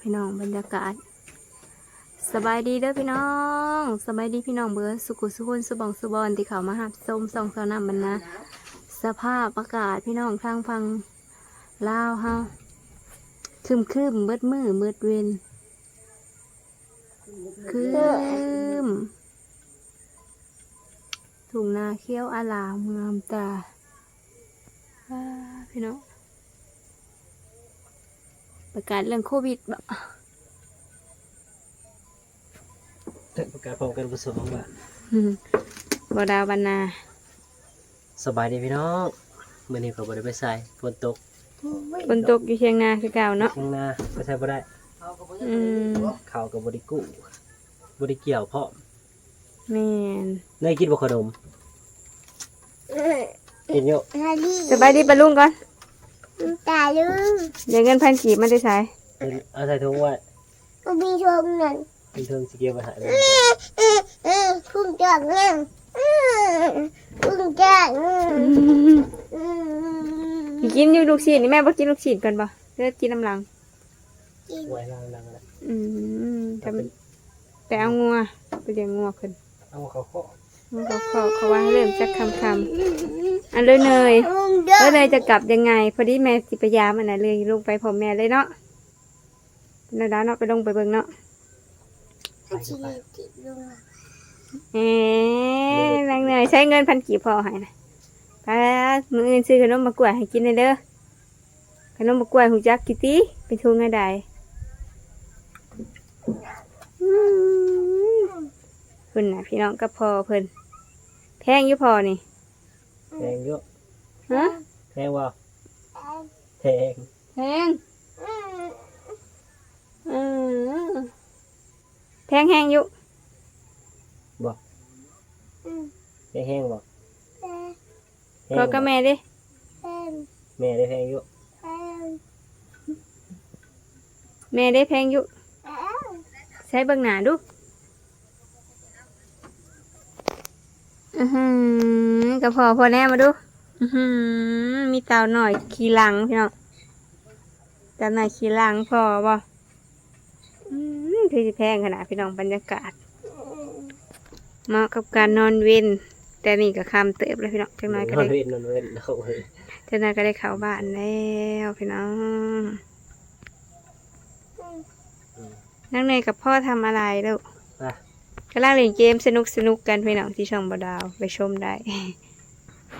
พี่น้องบรรยากาศ สบายดีเด้อพี่น้อง สบายดีพี่น้องเบอร์สุขุสุขนสุบองสุบอนที่เขามาหับส้มสองสาวน้ำมันนะ สภาพอากาศพี่น้องทางฟังลาวเฮาครึมครึมเบิดมือเบิดเวนครึมถุงนาเขี้ยวอาลามงามตาพี่น้อง ประกาศเรื่องโควิดบ่ประกาศพร้อมกันผสมว่าอืมบดาวบรรณาสบายดีพี่น้องมื่อนี้ก็บ่ได้ไปใส่ฝนตกฝนตกอยู่เชียงนาคือเก่าเนาะข้างหน้าไปใส่บ่ได้อืมข้าวก็บ่ได้กู้บ่ได้เกี่ยวเพราะแม่นเนยกินบ่ขนมกินเยอะฮารีสบายดีปะลุงก่อน ตาลุงเดี๋ยวเงินพันกีบมาได้ใช้เอาใส่ถุงไว้ก็มีชมหนึ่งเป็นเทิงสิเกี่ยวไปหาเลยพุ่งจังหนึ่งพุ่งจังกินอยู่ลูกชิ้นนี่แม่บ่กินลูกชิ้นกันบ่เลือกินน้ำหลังไว้ล่างๆแล้วอืมทำแต่เอางัวไปเลี้ยงงัวขึ้นเอาเขาเคาะ งัวเขาเขาเขาว่าให้เริ่มจากคำคำๆอันเลยเนยพุ่งจัแล้งวเนยจะกลับยังไง พอดีแม่สิไปยามอันน่ะเลยลงไปพร้อมแม่เลยเนาะนาดาเนาะไปลงไปเบิ่งเนาะชีวิตติดลุงเอ๊ะนางเนยใช้เงินพันกี่พอให้นะไปมืออื่นซื้อขนมมากล้วยให้กินเลยเด้อขนมมากล้วยหูจักกี่ตีเป็นทุงไงใดอืมเพิ่นน่ะ พี่น้องกับพอเพิ่นแพงอยู่พอนี่แพงเยอะฮะแพงว่าแพงแพงเออแพงแห้งอยู่บ่แพงแห้งบ่แพงพอกับแม่เดิแม่ได้แพงเยอะแม่ได้แพงอยู่ใช้เบิ่งหน้าดู อือหือกับพอพอแน่มาดู อือหือมีเตาหน่อยขี่หลังพี่น้องเตาหน่อยขี่หลังพอบ่อืมคือสิแพงขนาดพี่น้องบรรยากาศเหมาะกับการนอนเว้นแต่นี่ก็คำเติบแล้วพี่น้องจังน้อยก็นอได้นเว้นนอนเว้นเอาเว้ยจังน้อยก็ได้เข้าบ้านแล้วพี่น้องนักเนยกับพ่อทำอะไรลูกไป กำลังเล่นเกมสนุกสนุกๆกันพี่น้องที่ช่องบดาวไปชมได้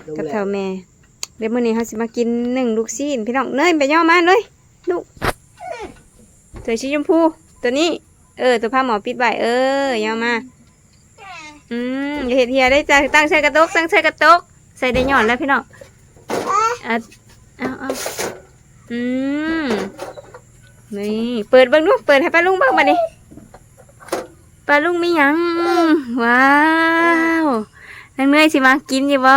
ลงกับแล้วเท่าแม่ เดี๋ยวมื้อนี้เราสิมากินหนึ่งลูกซีนพี่น้องเนยไปย่อมาเลยลูกตัวสีชมพู ตัวนี้ เออ ตัวผ้าหมอปิดไว้เออย่อมา อืมอย่าเห็ดเฮียได้จ้ะตั้งใส่กระตกตั้งใส่กระตกใส่ได้หย่อนแล้วพี่น้องอะเอาเอาอืมนี่เปิดเบิ่งดูเปิดให้ป้าลุงเบิ่งมาดิ ป้าลุงมีหยัง ว้าวนางเนยสิมากินอยู่บ่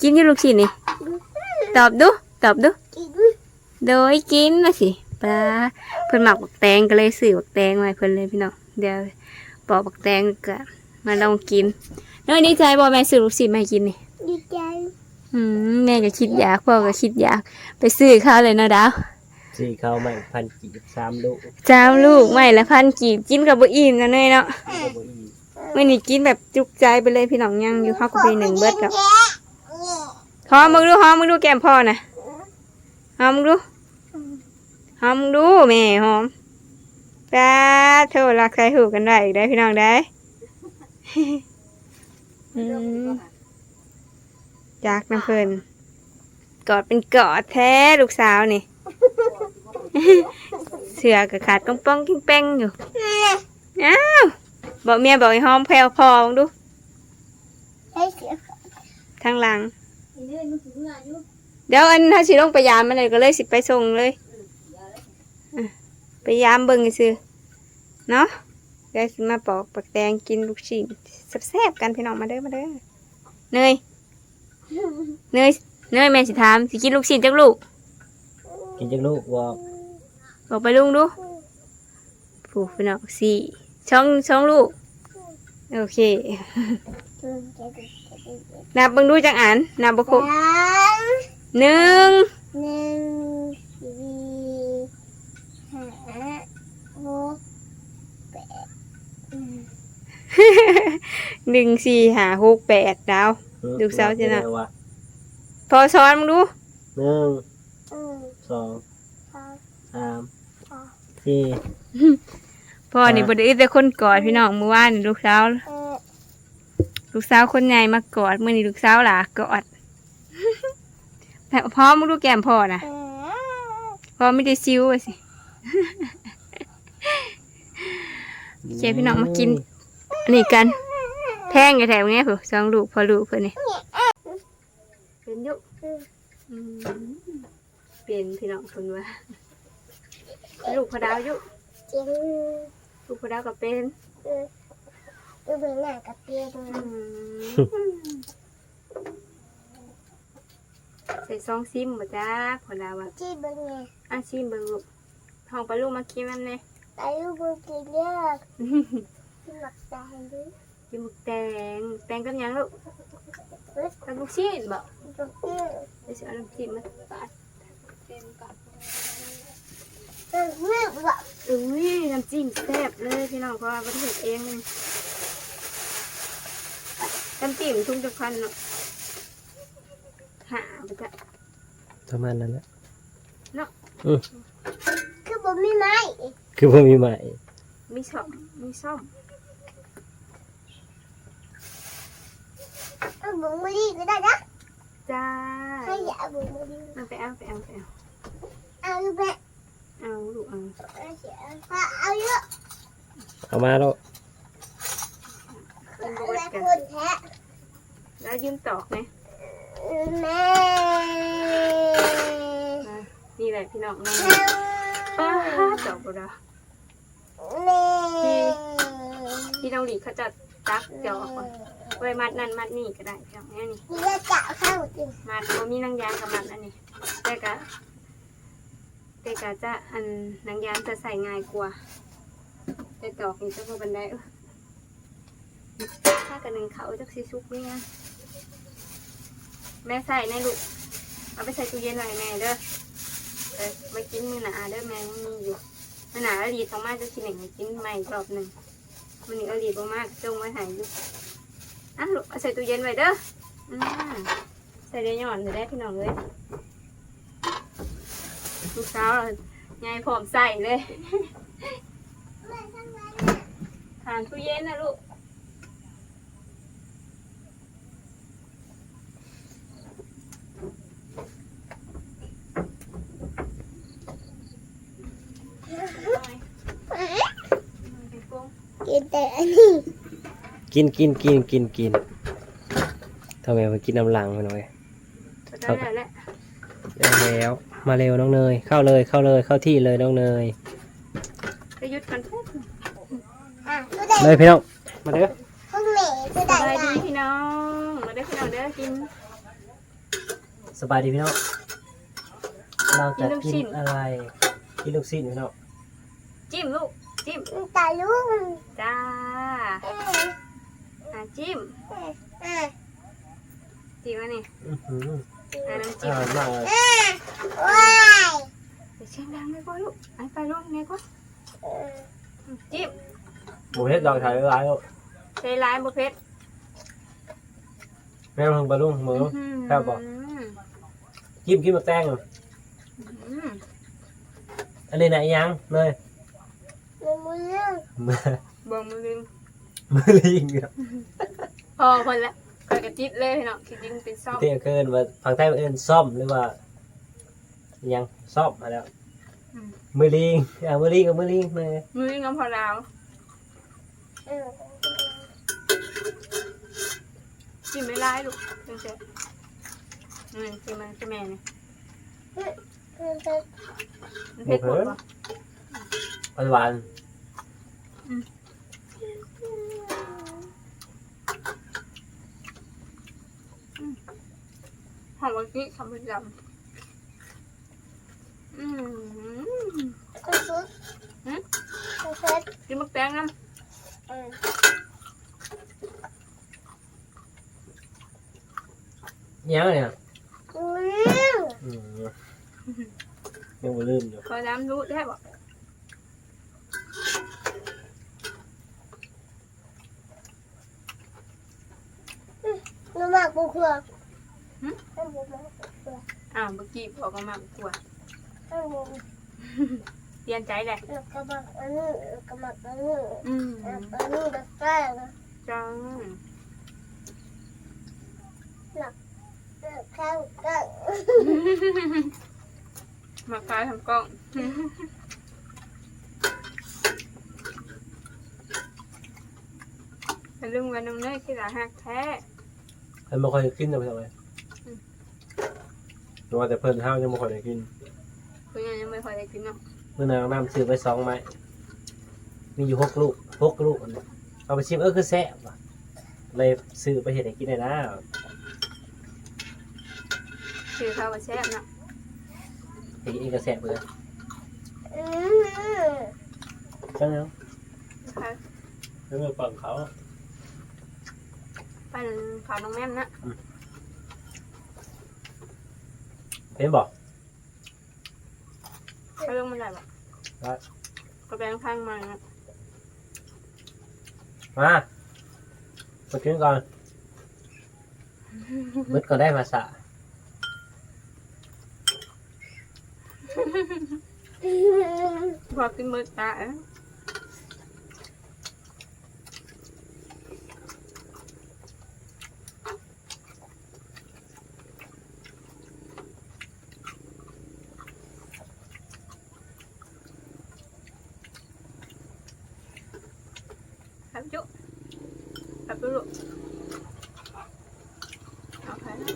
กินอยู่ลูกชิ้นนี่ ตอบดู ตอบดู โดยกินนะสิปลาเพิ่นหมักบักแตงก็เลยซื้อบักแตงมาให้เพิ่นเลยพี่น้องเดี๋ยวปอกบักแตงก็มาลองกินเนยดีใจบ่แม่ซื้อลูกศิษย์มาให้กินนี่ดีใจอืมแม่ก็คิดอยากพ่อก็คิดอยาก ไปซื้อข้าวเลยเนาะดาว สี่ข้าวใหม่พันกีบสามลูกจ้ามลูกไม่ละพันกีบกินกับบ่อิ่มนะเนยเนาะเอาบ่อีกมื้อนี้กินแบบจุกใจไปเลยพี่น้องยังอยู่เฮาก็ไปหนึ่งเบิดแล้วหอมมึงดูหอมมึงดูแก้มพ่อน่ะหอมมึงดูหอมมึงดูแม่หอมตาโทษรักใครหูกันได้อีกได้พี่น้องได้ อืมจากน้ำเพลินกอดเป็นกอดแท้ลูกสาวนี่ เสือกับขาดก้องป้องกิ้งแป้งอยู่อ้าวบอกเมียบอกให้หอมแพลวพองดูให้เสียทางหลัง เดี๋ยวอันถ้าสิลงไปยามมันเลยก็เลยสิไปส่งเลยไปยามเบิ่งซื้อเนาะเดี๋ยวมาปอกปักแตงกินลูกชิ้นแซ่บๆกันพี่น้องมาเด้อมาเด้อเนยเนยเนยแม่สิถามสิกินลูกชิ้นจักลูกกินจังลูกว่า บอกไปลุงดูผูกไปหน่อกสี่ช่องช่องลูก โอเค นับเบิ่งดูจังอันนับบ่ครบหนึ่งหนึ่งสี่ห้าหกแปดหนึ่งสี่ห้าหกแปดดาวดูเสาจีนะพอซ้อนมึงดูหนึ่งสองสาม สามสี่พ่อนี่บ่ได้อึดแต่คนกอดพี่น้องเมื่อวานนี่ลูกสาวเออลูกสาวคนใหญ่มากอดมื้อนี้ลูกสาวหลากอดพร้อมมึงดูแก้มพ่อนะเออพ่อไม่ได้ซิวอะสิโอเคพี่น้องมากินอันนี้กัน แพงอย่าแถวเนี้ยผู้สองลูกพอลูกเพื่อนนี่เป็นอยุอืมเป็นพี่น้องคนว่า ลูกพอดาวอยุจริงลูกพอดาวก็เป็นเออดูเหมือนหน้ากับเปียอืมใส่ซองซิมบ่จ้าพอดาวอะที่เบิ่งไงอาชิมเบิ่งลูกห้องปลาลูกมากินมันเลยแต่ลูกเบิ่งกินเยอะที่หมักใจดูกินหมึกแตงแตงกับหยังลูกกับลูกชิ้นบ่ดูเยอะเดี๋ยวสิเอาลูกชิ้นมาปาดเต็มก่อนเอุ้ยน้ำจิ้มแซ่บเลยพี่น้องเพราะว่าประเทศเองเลยน้ำจิ้มทุ่งจะพันเนาะหาไปจ้ะประมาณนั้นแหละเนาะคือบ่มีไม้คือพ่มีใหม่มีส้มมีส้มเอาบุ้งมาดีก็ได้นะจ้าให้ยาบุ้งมาดีเอาไปเอาไปเอาไปเอาเอาลูกแม่ เอาลูกเอาเอาเสียเอาเยอะเอามาแล้วเป็นบเอาวแม่ชกันคนแท้แล้วยืมตอกไหมแม่อะนี่แหละพี่น้องน้องป้าตอกบ่ดาแม่พี่น้องหลีเขาจะตักจอกก่อนไว้มัดนั่นมัดนี่ก็ได้พี่น้องแม่นี่นี่จะจับเข้าจริงมัดบ่มีนางยางกับมัดอันนี้แต่กะ แต่กะจะอันนางยางจะใส่ง่ายกว่า แต่ตอกนี่จะพอบันไดถ้ากันหนึ่งเขาจะสิซุกนี่นะแม่ใส่ในลูกเอาไปใส่ตู้เย็นไว้แม่เด้อเออไว้กินมือหนาเด้อแม่มีอยู่มือหนาแล้วดีต้องมาจะกินหนึ่งกินใหม่รอบหนึ่งมื้อนี้เอาดีบ่มากจงไว้ใหายอยู่อะลูกเอาใส่ตู้เย็นไว้เด้ออืมใส่ได้หย่อนจะได้พี่น้องเลย ลูกสาวเรายายพร้อมใส่เลย ทานตู้เย็นนะลูกไปปรุงกินแต่อันนี้กินกินกินกินกินทำไมมากินน้ำลังไปหน่อยก็ได้แล้วแหละได้แล้ว มาเร็วน้องเนย เข้าเลยเข้าเลยเข้าที่เลยน้องเนยไปหยุดกันแป๊บนึงอะก็ได้เลยพี่น้องมาเด้อห้องแม่ก็สได้บายได้ดีพี่น้อง มาได้อพี่น้องเด้อกิน สบายดีพี่น้องเราจะกินลูกชิ้กินนอะไรกินลูกชิ้นพี่น้องจิ้มลูก จิ้ม ตาลุงจ้าเอ๊ะอะจิ้ม เอ๊ะเอ๊ะจิ้มอันนี้อื้อหือ อะน้ำอจิ้มร่อยมากเลยเอ๊ะว้ายไปเชียงดังเลยก่อนลูกไปไปลูกไงก่อนเออจิ้มห มูเฮ็ดดอกถ่ายร้ายแล้วใส่ลายบุเพชรแม่ลงปลาลุงมือครับบอกจิ้มกินมาแตงอืมอันนี้ไหนยังเลยมันมือมือบ่มือลิงมือลิงครับพอคนละคอยกระจิตเลยพี่น้องคิดยิงเป็นซ่อมเที่ยงคืนว่าฝั่งใต้เอิ้นซ่อมหรือว่ายังซ่อมมาแล้วมือลิงอะมือลิงกับมือลิงเลยมือลิงกับพอดาวเออจิ้มไม่ลายลูกจังเสร็จอืมจิ้มมันจิ้มแม่เนี่ยมันจะมันเผ็ดหมดปะปัจจุบัน หอมกะทิคำเป็นดำอืมกระสุนกระสุนกินมักแตงน้เออยังเนี่ยอืมอืมยังไม่ลืมอยู่ำขอน้ำรู้ได้ปะครัวข้างบน มาครัวอ้าวเมื่อกี้บอกว่ามาบักตัวข้างบนเปลี่ยนใจแหละแล้วก็มาอันนี้แล้วก็มาอันนี้อืมแล้วก็อันนี้แบบแป้งนะจังแล้วข้างกันมาคล้ายทำกล้องเป็นเรื่องวันน้องเนยที่หลาหักแท้เพิ่นบ่ค่อยได้กินนะพี่น้องเอ้ ยแต่ว่าแต่เพิ่นเฮายังบ่ค่อยได้กินคุณยังยังไม่ค่อยได้กินเนาะเมื่อนางน้ำซื้อไปสองไม้มีอยู่หกลูกหกลูกอันนี้เอาไปชิมเออคือแซ่บว่ะเลยซื้อไปเห็ดให้กินได้นะคือข้าวว่าแซ่บเนาะเห็ดเองก็แซ่บเลยอืมจังแล้วค่ะแล้วเมื่อฝั่งเขาไปหนึ่งขาวน้องแม่นนะ เป็นบอกไปเรื่องมันได้ปะได้ก็แบงข้างมานะมามากินก่อนมึดก็ได้ภาษาพอกินมือตาเอ้ย ครับจุครับจุลูกเอาไปนะ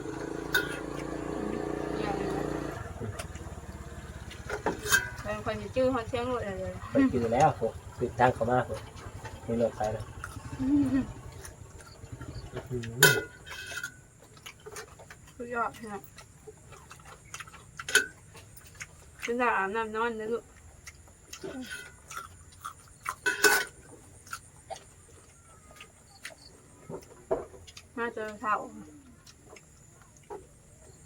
อย่าเลยนะเป็นคนจะจื้อฮอตเชียงหมดเลยเลยไปกินแล้วผมปิดทางเขามากเลยมีรถไปแล้วอื้อหือสุดยอดนะเป็นสาวอาบน้ำนอนนะลูก มาเจอเสา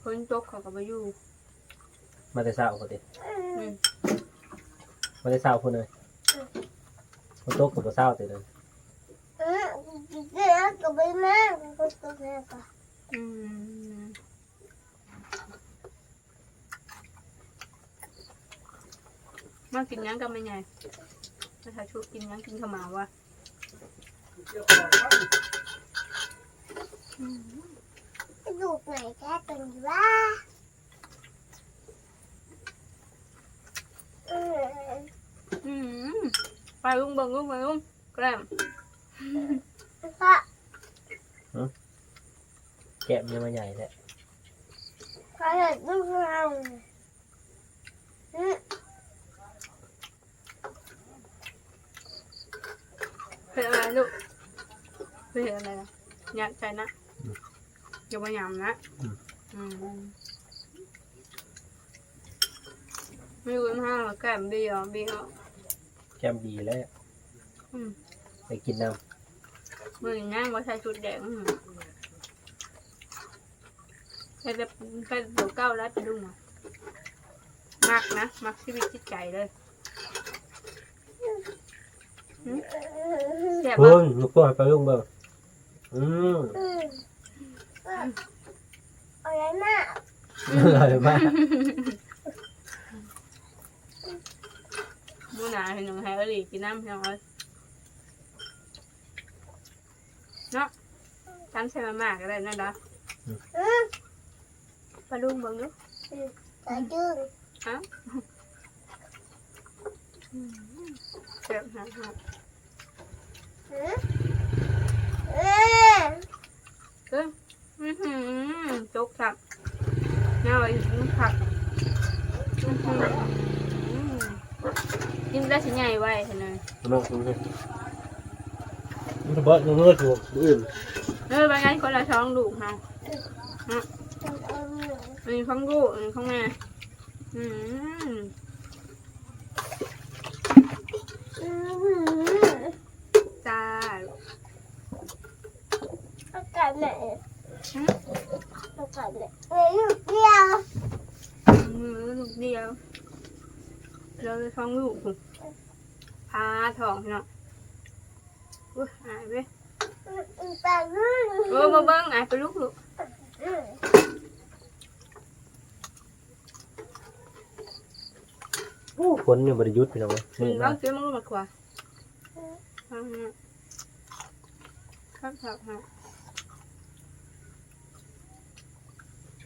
คนตกเขาก็ไปอยู่มาแต่เช้าคนเดียวอืมมาแต่เช้าคนเลยคนโต๊ะกับเช้าแต่เลยอืมเดี๋ยวก็ไปแม่ก็ตัวแม่ก็อืมมากินหยังกันไม่ไงมาถ่ายชุดกินหยังกินข้าวหมาวะลูกไหนแค่กันอยู่ว่าอืมอืมไปลุงเบิ่งลุงไปลุงแกล้มพ่อแกะมันยังมาใหญ่แท้พ่อเห็นลูกเราอืมเป็นอะไรลูกเป็นอะไรนะยัดใจนะ อย่าไปยำนะอืมไม่รู้ห้าหรอกแกล้มดีเหรอดีเหรอแก้มดีแล้วอืมไปกินน้มือนั่งว่าใส่ชุดแดงอืมไปแบบไปเดี๋ยวเก้าแล้วไปดุ้งอะมักนะ มักชีวิตจิตใจเลยแซ่บำปะคุณลูกตัวให้ไปลุงเบิ่งอืมอืม อะไรมากอร่อยมากมูหนาเห็นหนูให้อลีกินน้ำเพียงเอ้ยเนาะจำใส่มามากก็ได้นั่นเด้ออืมปลาลุงเบิ่งดูตาจึงเจ็บนะฮะอืมอืมเอ้ย อื้อหือจกสับหน้าไว้ถึงผักอื้อหืออืมกินได้สิใหญ่ไว้เห็นไหมน้องคุณมันจะเบิดเงือกอยู่อื่นเออบางงานคนละช่องลูกเฮาอืมอันนี้ของลูกอันนี้ของแม่อืมอืมจ้า อากาศไหน อากาศไหนเอ้ยลูกเดียวมือลูกเดียวเราจะท้องลูกพุ่นพาท้องเนาะอุ้ยอายเว้ยตาลูกเออมาเบิ้งอายไปลูกลูกอืมโอ้ฝนยังบริยุทธ์พี่น้องเว้ยมึมืงดลอมางกซื้อมังมะขวาครับครับครับ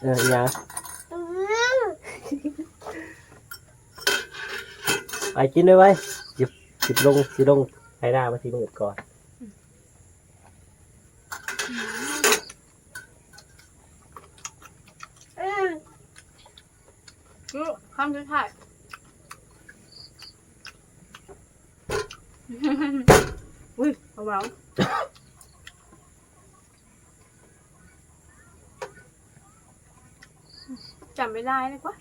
เอออหืออีหยังเลยนะมือน่ะน่ะเอออีหยังอืมไปกินด้วยไว้หยิบหยิบลงสิลงให้หน้ามาทีมืดก่อนอืมลูกคำสุดท้ายอุ้ยเบาๆ จำไม่ได้เลยกว่า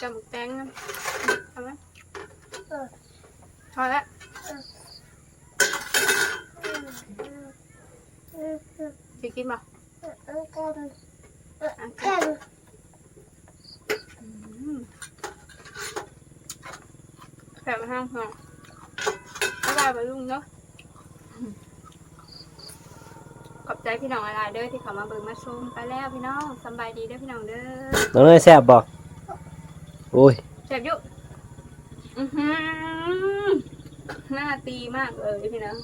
จำหมึกแตงนะทำไหมพอแล้วอืมจะกินป่ะอืมกันอะกันอืมแถมห้างห้องบ๊ายบายไปลุงเนาะขอบ ใจพี่น้องอะไรเด้อที่เขามาเบิ่งมาชมไปแล้วพี่น้องสำบายดีเด้อพี่น้องเด้อน้องเนยแซ่บบอกโอ้ยเจ็บอยู่อือหือหน้าตีมากเลยพี่น้อง